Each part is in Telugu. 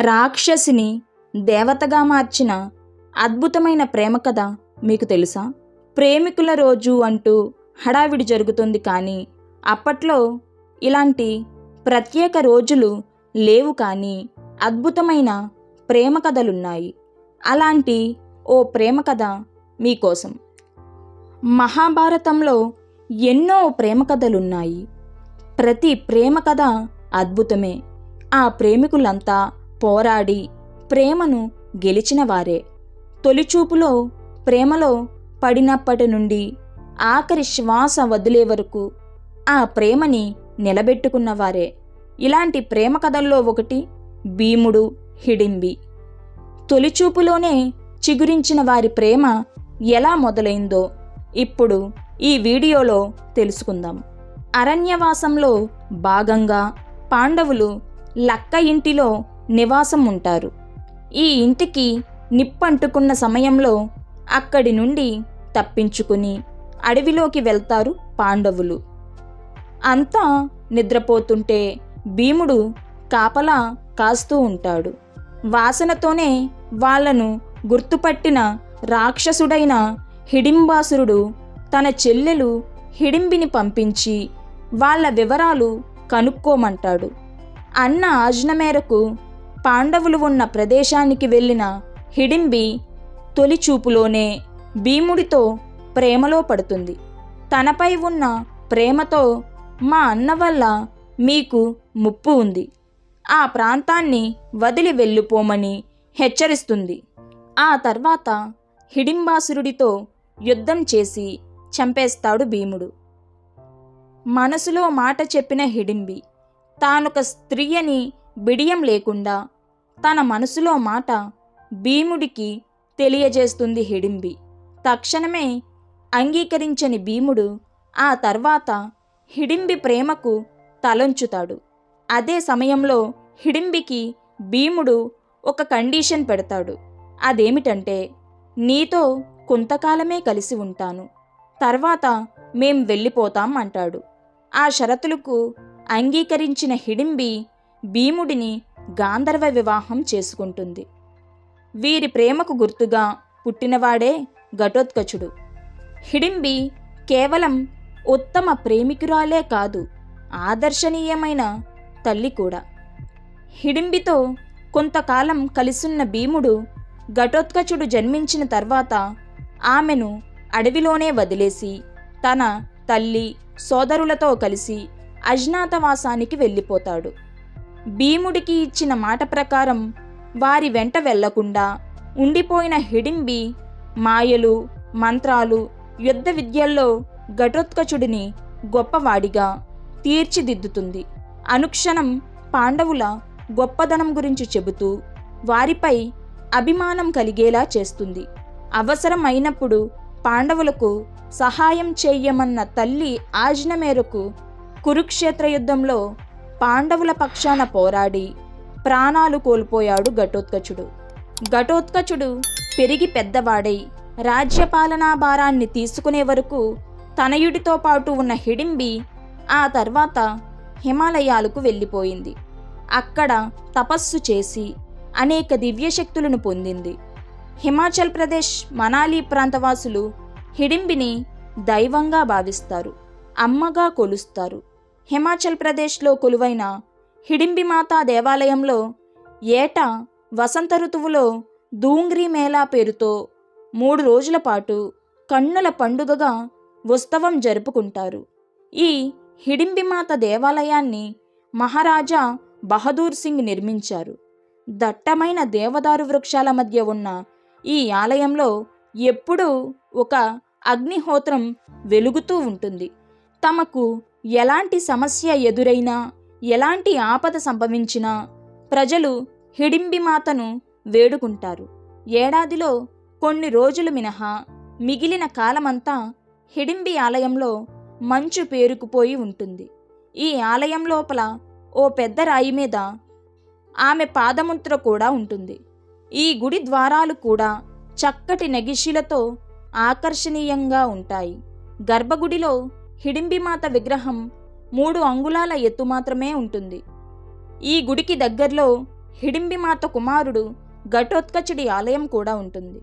రాక్షసిని దేవతగా మార్చిన అద్భుతమైన ప్రేమ కథ మీకు తెలుసా? ప్రేమికుల రోజు అంటూ హడావిడి జరుగుతుంది కానీ అప్పట్లో ఇలాంటి ప్రత్యేక రోజులు లేవు కానీ అద్భుతమైన ప్రేమ కథలున్నాయి. అలాంటి ఓ ప్రేమ కథ మీకోసం. మహాభారతంలో ఎన్నో ప్రేమ కథలున్నాయి. ప్రతి ప్రేమ కథ అద్భుతమే. ఆ ప్రేమికులంతా పోరాడి ప్రేమను గెలిచిన వారే తొలిచూపులో ప్రేమలో పడినప్పటి నుండి ఆఖరి శ్వాస వదిలే వరకు ఆ ప్రేమని నిలబెట్టుకున్నవారే. ఇలాంటి ప్రేమ కథల్లో ఒకటి భీముడు హిడింబి. తొలిచూపులోనే చిగురించిన వారి ప్రేమ ఎలా మొదలైందో ఇప్పుడు ఈ వీడియోలో తెలుసుకుందాం. అరణ్యవాసంలో భాగంగా పాండవులు లక్క ఇంటిలో నివాసం ఉంటారు ఈ ఇంటికి నిప్పంటుకున్న సమయంలో అక్కడి నుండి తప్పించుకుని అడవిలోకి వెళ్తారు పాండవులు. అంతా నిద్రపోతుంటే భీముడు కాపలా కాస్తూ ఉంటాడు. వాసనతోనే వాళ్ళను గుర్తుపట్టిన రాక్షసుడైన హిడింబాసురుడు తన చెల్లెలు హిడింబిని పంపించి వాళ్ళ వివరాలు కనుక్కోమంటాడు. అన్న ఆజ్ఞ మేరకు పాండవులు ఉన్న ప్రదేశానికి వెళ్ళిన హిడింబి తొలిచూపులోనే భీముడితో ప్రేమలో పడుతుంది. తనపై ఉన్న ప్రేమతో మా అన్న వల్ల మీకు ముప్పు ఉంది. ఆ ప్రాంతాన్ని వదిలి వెళ్ళిపోమని హెచ్చరిస్తుంది. ఆ తర్వాత హిడింబాసురుడితో యుద్ధం చేసి చంపేస్తాడు భీముడు. మనసులో మాట చెప్పిన హిడింబి తానొక స్త్రీ అని బిడియం లేకుండా తన మనసులో మాట భీముడికి తెలియజేస్తుంది హిడింబి. తక్షణమే అంగీకరించని భీముడు ఆ తర్వాత హిడింబి ప్రేమకు తలంచుతాడు. అదే సమయంలో హిడింబికి భీముడు ఒక కండిషన్ పెడతాడు. అదేమిటంటే నీతో కొంతకాలమే కలిసి ఉంటాను. తర్వాత మేం వెళ్ళిపోతాం అంటాడు. ఆ షరతులకు అంగీకరించిన హిడింబి భీముడిని గాంధర్వ వివాహం చేసుకుంటుంది. వీరి ప్రేమకు గుర్తుగా పుట్టినవాడే ఘటోత్కచుడు. హిడింబి కేవలం ఉత్తమ ప్రేమికురాలే కాదు ఆదర్శనీయమైన తల్లి కూడా. హిడింబితో కొంతకాలం కలిసున్న భీముడు ఘటోత్కచుడు జన్మించిన తర్వాత ఆమెను అడవిలోనే వదిలేసి తన తల్లి సోదరులతో కలిసి అజ్ఞాతవాసానికి వెళ్ళిపోతాడు. భీముడికి ఇచ్చిన మాట ప్రకారం వారి వెంట వెళ్ళకుండా ఉండిపోయిన హిడింబి మాయలు మంత్రాలు యుద్ధ విద్యల్లో ఘటోత్కచుడిని గొప్పవాడిగా తీర్చిదిద్దుతుంది. అనుక్షణం పాండవుల గొప్పదనం గురించి చెబుతూ వారిపై అభిమానం కలిగేలా చేస్తుంది. అవసరం అయినప్పుడు పాండవులకు సహాయం చెయ్యమన్న తల్లి ఆజ్ఞ మేరకు కురుక్షేత్ర యుద్ధంలో పాండవుల పక్షాన పోరాడి ప్రాణాలు కోల్పోయాడు ఘటోత్కచుడు. ఘటోత్కచుడు పెరిగి పెద్దవాడై రాజ్యపాలనా భారాన్ని తీసుకునే వరకు తనయుడితో పాటు ఉన్న హిడింబి ఆ తర్వాత హిమాలయాలకు వెళ్ళిపోయింది. అక్కడ తపస్సు చేసి అనేక దివ్యశక్తులను పొందింది. హిమాచల్ ప్రదేశ్ మనాలి ప్రాంతవాసులు హిడింబిని దైవంగా భావిస్తారు అమ్మగా కొలుస్తారు. హిమాచల్ ప్రదేశ్లో కొలువైన హిడింబిమాతా దేవాలయంలో ఏటా వసంత ఋతువులో దూంగ్రీ మేళా పేరుతో మూడు రోజుల పాటు కన్నుల పండుగగా ఉత్సవం జరుపుకుంటారు. ఈ హిడింబిమాత దేవాలయాన్ని మహారాజా బహదూర్ సింగ్ నిర్మించారు. దట్టమైన దేవదారు వృక్షాల మధ్య ఉన్న ఈ ఆలయంలో ఎప్పుడూ ఒక అగ్నిహోత్రం వెలుగుతూ ఉంటుంది. తమకు ఎలాంటి సమస్య ఎదురైనా ఎలాంటి ఆపద సంభవించినా ప్రజలు హిడింబిమాతను వేడుకుంటారు. ఏడాదిలో కొన్ని రోజులు మినహా మిగిలిన కాలమంతా హిడింబి ఆలయంలో మంచు పేరుకుపోయి ఉంటుంది. ఈ ఆలయం లోపల ఓ పెద్ద రాయి మీద ఆమె పాదముద్ర కూడా ఉంటుంది. ఈ గుడి ద్వారాలు కూడా చక్కటి నెగిషిలతో ఆకర్షణీయంగా ఉంటాయి. గర్భగుడిలో హిడింబిమాత విగ్రహం మూడు అంగుళాల ఎత్తు మాత్రమే ఉంటుంది. ఈ గుడికి దగ్గరలో హిడింబిమాత కుమారుడు ఘటోత్కచుడి ఆలయం కూడా ఉంటుంది.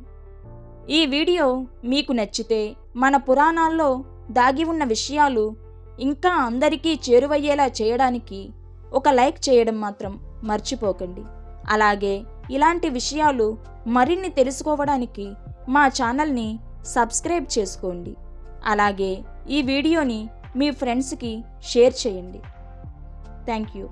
ఈ వీడియో మీకు నచ్చితే మన పురాణాల్లో దాగి ఉన్న విషయాలు ఇంకా అందరికీ చేరువయ్యేలా చేయడానికి ఒక లైక్ చేయడం మాత్రం మర్చిపోకండి. అలాగే ఇలాంటి విషయాలు మరిన్ని తెలుసుకోవడానికి మా ఛానల్ని సబ్స్క్రైబ్ చేసుకోండి. అలాగే ఈ వీడియోని మీ ఫ్రెండ్స్కి షేర్ చేయండి. Thank you.